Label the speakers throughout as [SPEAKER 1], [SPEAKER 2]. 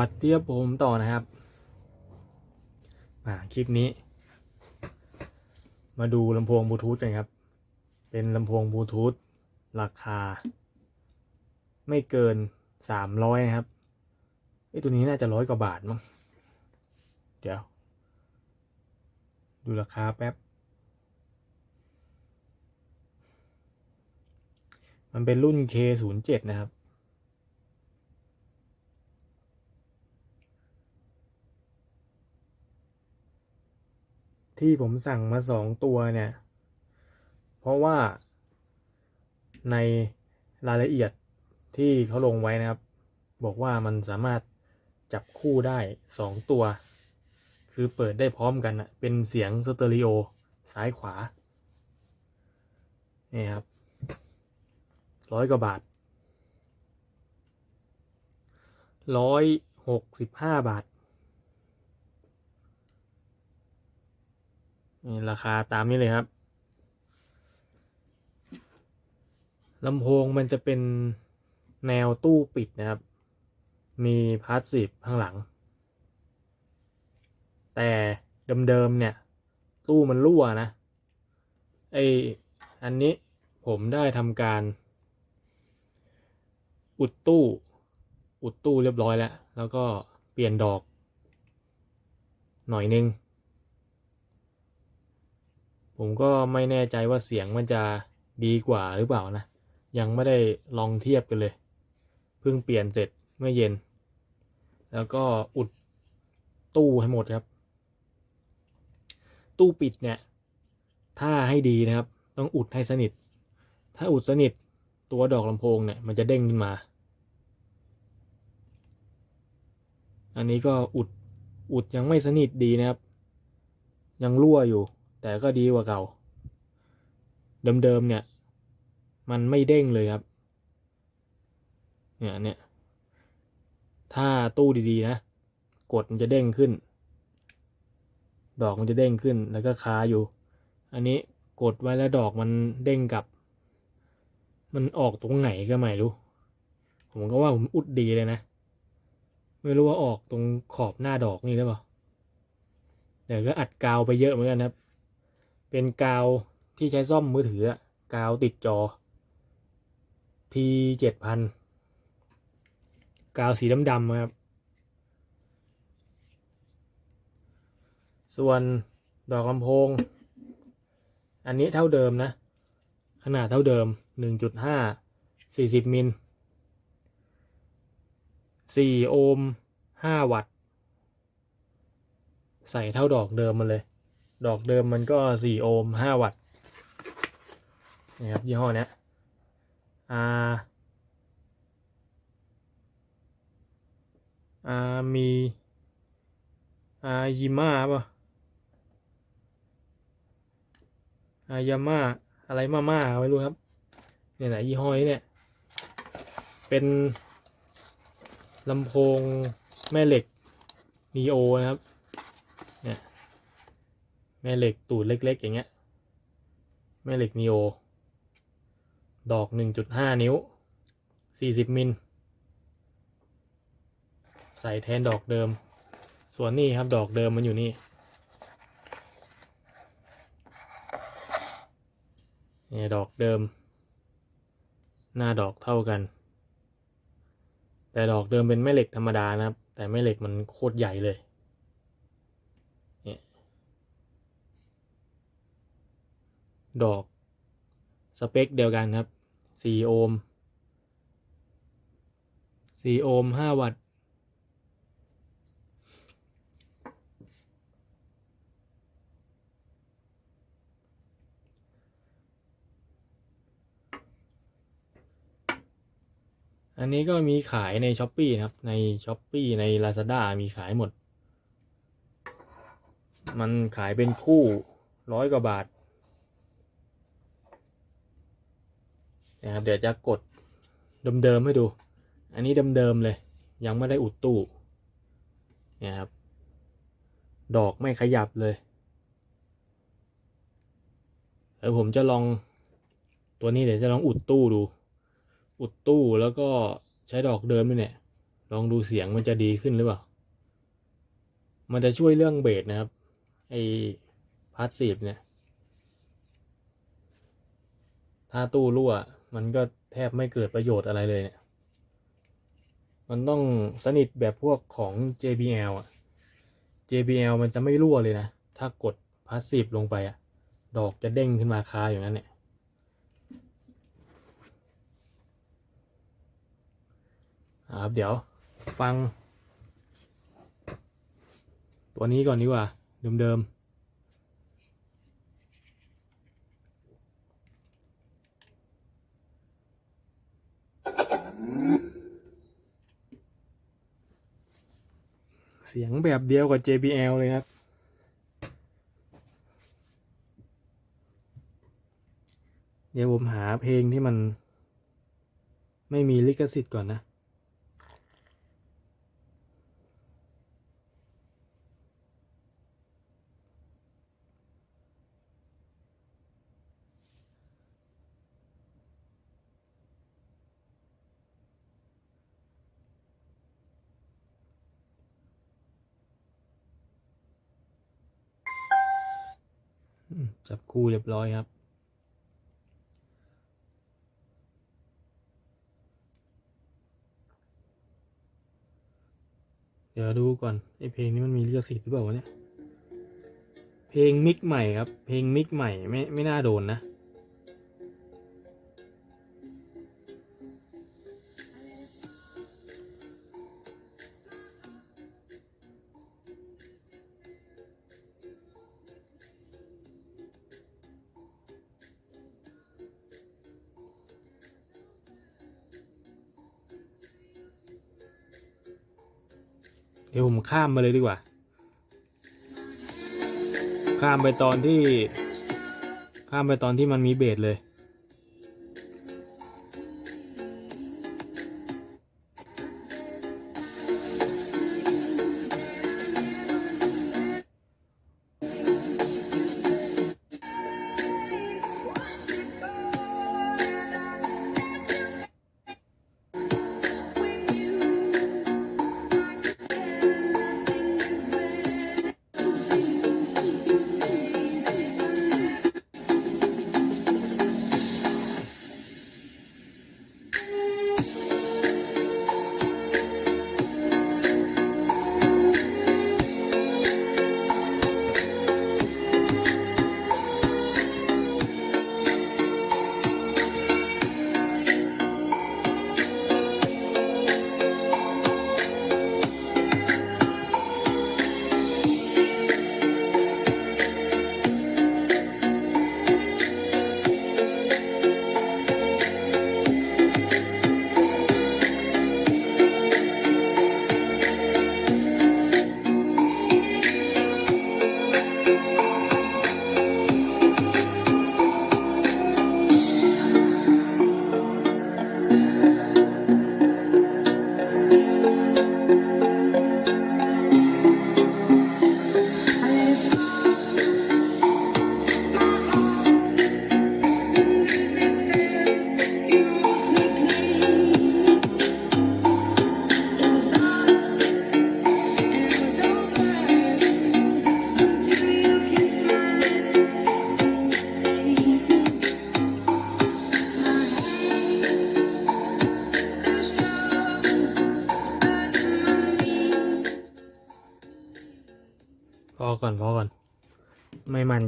[SPEAKER 1] วัดีครับผมต่อนะครับอ่าคลิปนี้ มาดูลำโพงบลูทูธกันครับ เป็นลำโพงบลูทูธราคา ไม่เกินสามร้อยนะครับไอ้ตัวนี้น่าจะร้อยกว่าบาทมั้งเดี๋ยว ดูราคาแป๊บ มันเป็นรุ่น K07 นะครับ ที่ผมสั่งมาสองตัวเนี่ย เพราะว่าในรายละเอียดที่เขาลงไว้นะครับ บอกว่ามันสามารถจับคู่ได้สองตัว คือเปิดได้พร้อมกันนะเป็นเสียงสเตอริโอซ้ายขวา นี่ครับร้อยกว่าบาทร้อยหกสิบห้าบาท นี่ราคาตามนี้เลยครับลำโพงมันจะเป็นแนวตู้ปิดนะครับ มีพาสซีฟข้างหลัง แต่เดิมๆเนี่ย ตู้มันรั่วนะไออันนี้ผมได้ทำการ อุดตู้ อุดตู้เรียบร้อยแล้ว แล้วก็เปลี่ยนดอก หน่อยนึง ผมก็ไม่แน่ใจว่าเสียงมันจะดีกว่าหรือเปล่านะ ยังไม่ได้ลองเทียบกันเลย เพิ่งเปลี่ยนเสร็จเมื่อเย็น แล้วก็อุดตู้ให้หมดครับ ตู้ปิดเนี่ย ถ้าให้ดีนะครับ ต้องอุดให้สนิท ถ้าอุดสนิทตัวดอกลำโพงเนี่ยมันจะเด้งขึ้นมา อันนี้ก็อุดอุดยังไม่สนิทดีนะครับ ยังรั่วอยู่ แต่ก็ดีกว่าเก่า เดิมๆเนี่ย มันไม่เด้งเลยครับ เนี่ยเนี่ย ถ้าตู้ดีๆนะ กดมันจะเด้งขึ้น ดอกมันจะเด้งขึ้น แล้วก็คาอยู่ อันนี้กดไว้แล้วดอกมันเด้งกลับ มันออกตรงไหนก็ไม่รู้ ผมก็ว่าผมอุดดีเลยนะ ไม่รู้ว่าออกตรงขอบหน้าดอกนี่หรือเปล่าเดี๋ยวก็อัดกาวไปเยอะเหมือนกันครับ เป็นกาวที่ใช้ซ่อมมือถือกาวติดจอทีเจ็ดพันกาวสีดำๆครับ ส่วนดอกลำโพง อันนี้เท่าเดิมนะ ขนาดเท่าเดิมหนึ่งจุดห้าสี่สิบมิลสี่โอห์มห้าวัตต์ ใส่เท่าดอกเดิมมันเลย ดอกเดิมมันก็สี่โอห์มห้าวัตต์นี่ครับยี่ห้อเนี้ยอ่าอ่ามีอ่ายิมาป่ะอายาม่าอะไรมาม่าไม่รู้ครับ เนี่ยไหนยี่ห้อนี้เนี่ย เป็นลำโพงแม่เหล็กนีโอนะครับ ม่เหล็กตูดเล็ก ๆ อย่างเงี้ย แม่เหล็กนีโอ ดอกหนึ่งจุดห้านิ้วสี่สิบมิล ใส่แทนดอกเดิม ส่วนนี้ครับดอกเดิมมันอยู่นี่เนี่ยดอกเดิม หน้าดอกเท่ากัน แต่ดอกเดิมเป็นแม่เหล็กธรรมดานะครับ แต่แม่เหล็กมันโคตรใหญ่เลย ดอก สเปคเดียวกันครับสี่โอห์มสี่โอห์มห้าวัตต์อันนี้ก็มีขายใน s h อ p e e นะครับ ใน s h อ p e e ใน Lazada มีขายหมด มันขายเป็นคู่ร้อยกว่าบาท นะครับเดี๋ยวจะกดเดิมๆให้ดู อันนี้เดิมๆเลย ยังไม่ได้อุดตู้นี่ยครับ ดอกไม่ขยับเลยเดี๋ยวผมจะลองตัวนี้เดี๋ยวจะลองอุดตู้ดู อุดตู้แล้วก็ใช้ดอกเดิมนี่แหละลองดูเสียงมันจะดีขึ้นหรือเปล่า มันจะช่วยเรื่องเบสนะครับ ไอพาสซีฟเนี่ย ถ้าตู้รั่ว มันก็แทบไม่เกิดประโยชน์อะไรเลยเนี่ย มันต้องสนิทแบบพวกของ JBL อะ JBL มันจะไม่รั่วเลยนะ ถ้ากดพาสซีฟลงไปอะ ดอกจะเด้งขึ้นมาคาอย่างนั้นเนี่ยอ่าครับเดี๋ยวฟัง ตัวนี้ก่อนดีกว่า เดิมๆ เสียงแบบเดียวกับ JBL เลยครับ เดี๋ยวผมหาเพลงที่มัน ไม่มีลิขสิทธิ์ก่อนนะ อืม จับคู่เรียบร้อยครับเดี๋ยวดูก่อนไอเพลงนี้มันมีลิขสิทธิ์หรือเปล่าวะเนี่ย เพลงมิกใหม่ครับ เพลงมิกใหม่ไม่ไม่น่าโดนนะ ข้ามมาเลยดีกว่า ข้ามไปตอนที่ ข้ามไปตอนที่มันมีเบสเลย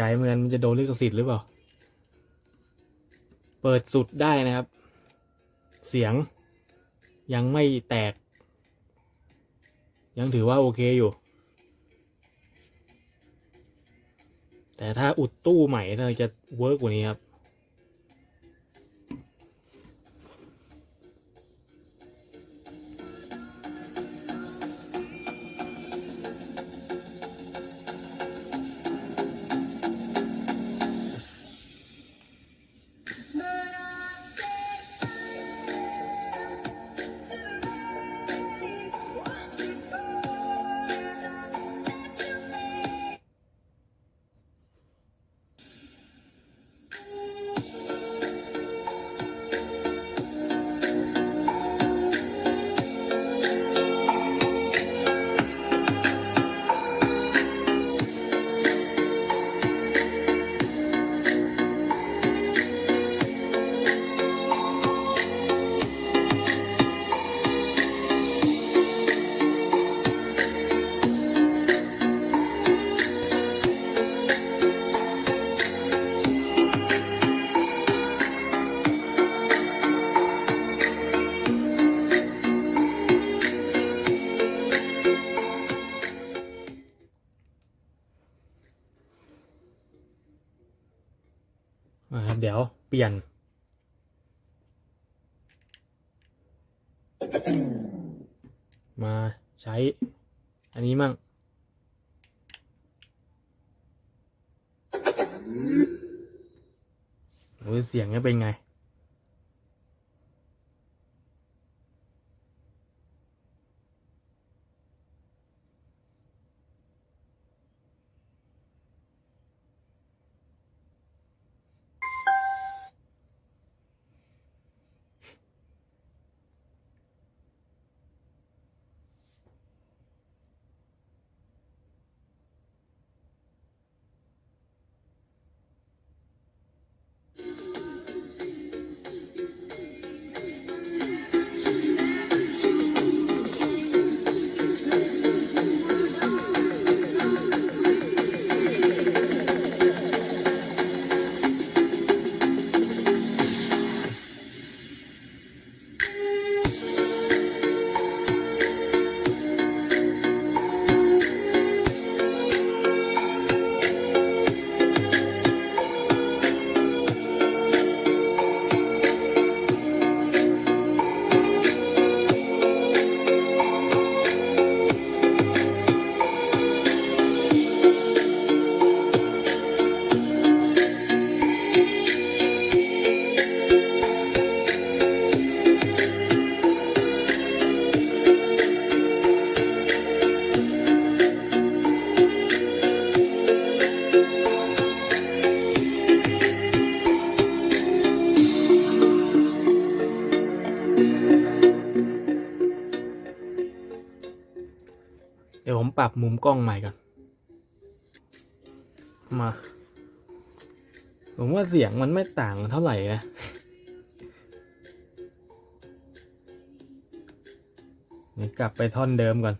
[SPEAKER 1] ใจเหมือนกันมันจะโดนลิขสิทธิ์หรือเปล่า เปิดสุดได้นะครับ เสียงยังไม่แตก ยังถือว่าโอเคอยู่ แต่ถ้าอุดตู้ใหม่เราจะเวิร์กกว่านี้ครับ มาครับเปลี่ยน มาใช้ อันนี้มั่งโอ้ยเสียงเนี่ยเป็นไง บมุมกล้องใหม่ก่อน มา ผมว่าเสียงมันไม่ต่างเท่าไหร่นะนี่กลับไปท่อนเดิมก่อน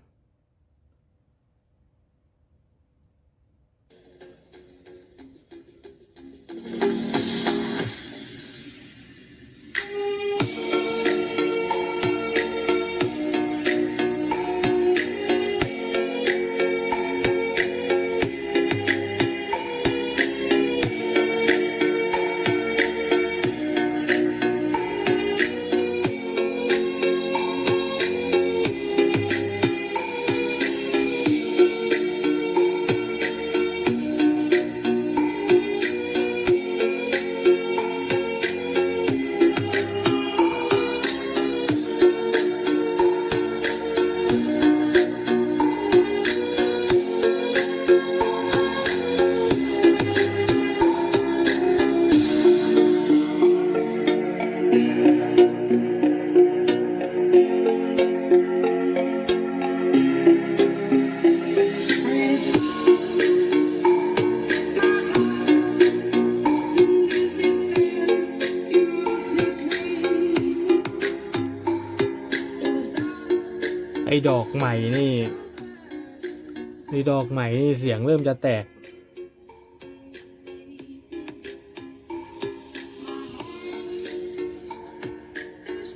[SPEAKER 1] ม่นี่ไอ้ดอกใหม่นี่เสียงเริ่มจะแตก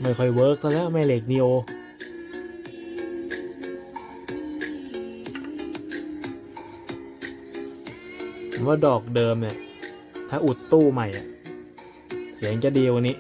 [SPEAKER 1] ไม่ค่อยเวิร์กแล้วแม่เหล็กนีโอว่าดอกเดิมเนี่ย ถ้าอุดตู้ใหม่ เสียงจะดีกว่านี้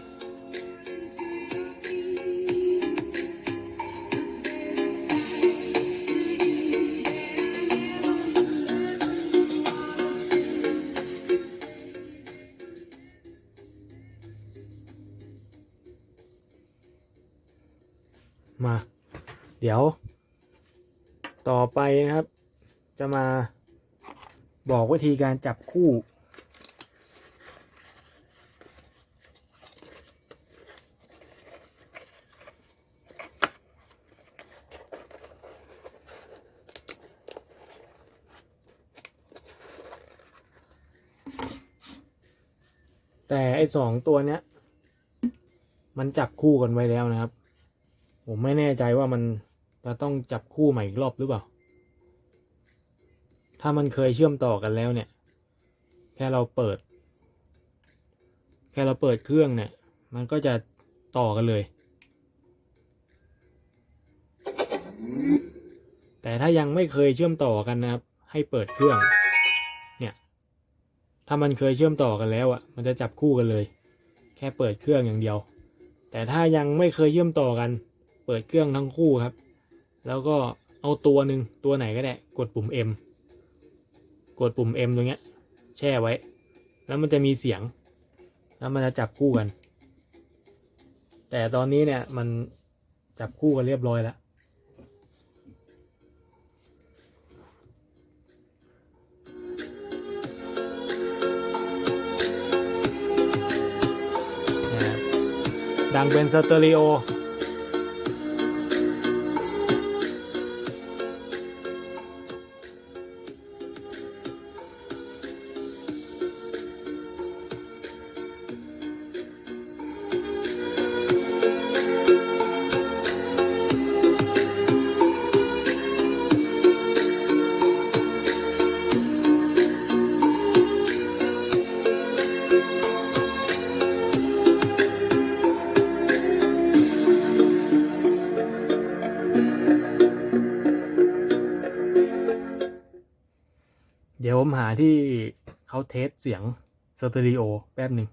[SPEAKER 1] มา เดี๋ยว ต่อไปนะครับ จะมาบอกวิธีการจับคู่ แต่ไอ้สองตัวเนี้ย มันจับคู่กันไว้แล้วนะครับ ผมไม่แน่ใจว่ามันจะต้องจับคู่ใหม่อีกรอบหรือเปล่า ถ้ามันเคยเชื่อมต่อกันแล้วเนี่ย แค่เราเปิด แค่เราเปิดเครื่องเนี่ย มันก็จะต่อกันเลย แต่ถ้ายังไม่เคยเชื่อมต่อกันนะครับ ให้เปิดเครื่อง เนี่ย ถ้ามันเคยเชื่อมต่อกันแล้วอะ่ะ มันจะจับคู่กันเลย แค่เปิดเครื่องอย่างเดียว แต่ถ้ายังไม่เคยเชื่อมต่อกัน เปิดเครื่องทั้งคู่ครับ แล้วก็เอาตัวหนึ่งตัวไหนก็ได้ กดปุ่ม M กดปุ่ม M ตรงเนี้ย แช่ไว้ แล้วมันจะมีเสียง แล้วมันจะจับคู่กัน แต่ตอนนี้เนี่ยมันจับคู่กันเรียบร้อยแล้วดังเป็นสเตอริโอ เดี๋ยวผมหาที่เขาเทสเสียงสตูดิโอแป๊บหนึ่ง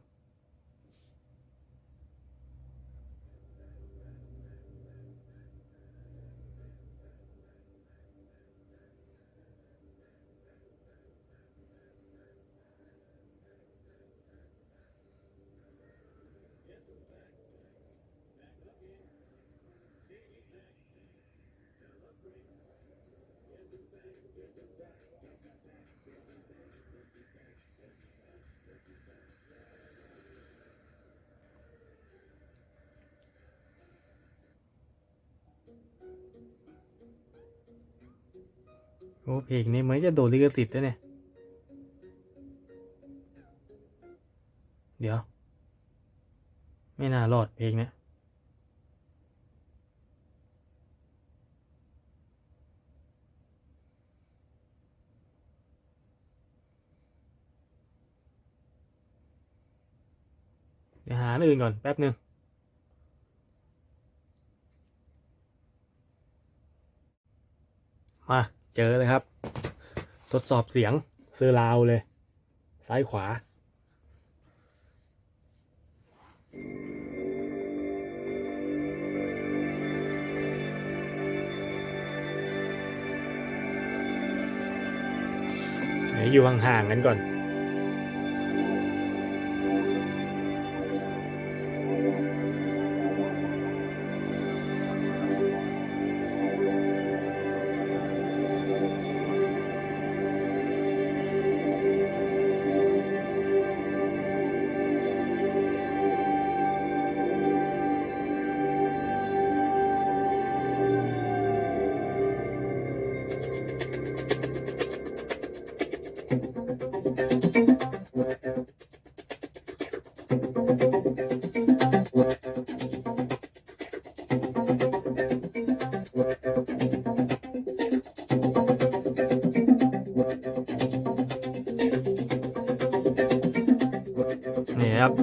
[SPEAKER 1] โอ้เพลงนี้เหมือนจะโดนลิขสิทธิ์ด้วเนี่ย เดี๋ยว ไม่น่ารอดเพลงเนี้ยเดี๋ยวหาอันอื่นก่อนแป๊บหนึ่งมา เจอเลยครับ ทดสอบเสียงเซอร์ราวเลย ซ้ายขวา อยู่ห่างๆกันก่อน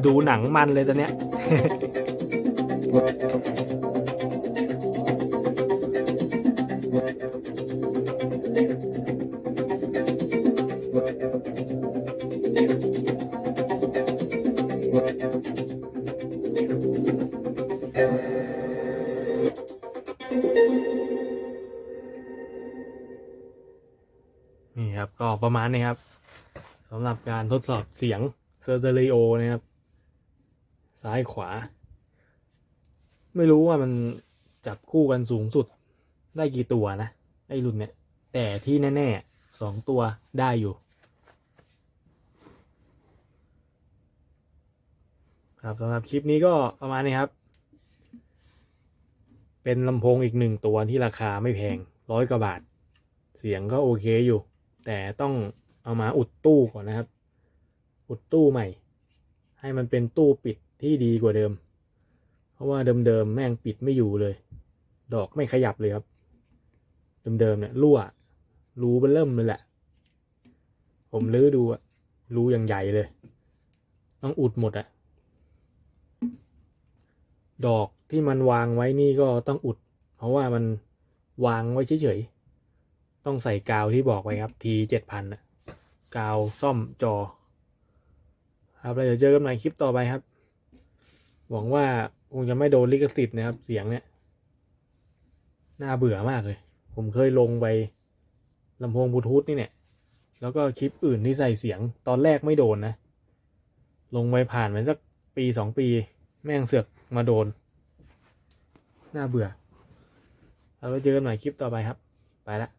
[SPEAKER 1] ดูหนังมันเลยตอนเนี้ยนี่ครับก็ประมาณนี้ครับสำหรับการทดสอบเสียงเซอร์เตอริโอนะครับ ซ้ายขวา ไม่รู้ว่ามันจับคู่กันสูงสุดได้กี่ตัวนะไอ้รุ่นเนี้ยแต่ที่แน่ๆสองตัวได้อยู่ ครับสำหรับคลิปนี้ก็ประมาณนี้ครับ เป็นลำโพงอีกหนึ่งตัวที่ราคาไม่แพงร้อยกว่าบาท เสียงก็โอเคอยู่ แต่ต้องเอามาอุดตู้ก่อนนะครับ อุดตู้ใหม่ ให้มันเป็นตู้ปิด ที่ดีกว่าเดิม เพราะว่าเดิมๆแม่งปิดไม่อยู่เลย ดอกไม่ขยับเลยครับ เดิมๆเนี่ยรั่ว รูมันเริ่มเลยแหละ ผมลื้อดูอะรูอย่างใหญ่เลย ต้องอุดหมดอะดอกที่มันวางไว้นี่ก็ต้องอุด เพราะว่ามันวางไว้เฉยๆ ต้องใส่กาวที่บอกไว้ครับทีเจ็ดพันะกาวซ่อมจอ ครับแล้วเดี๋ยวเจอกันใหม่คลิปต่อไปครับ หวังว่าคงจะไม่โดนลิขสิทธิ์นะครับ เสียงเนี่ย น่าเบื่อมากเลย ผมเคยลงไปลำโพงบลูทูธนี่เนี่ย แล้วก็คลิปอื่นที่ใส่เสียง ตอนแรกไม่โดนนะ ลงไปผ่านไปสักปีสองปี แม่งเสือกมาโดน น่าเบื่อ เอาไว้เจอกันใหม่คลิปต่อไปครับ ไปละ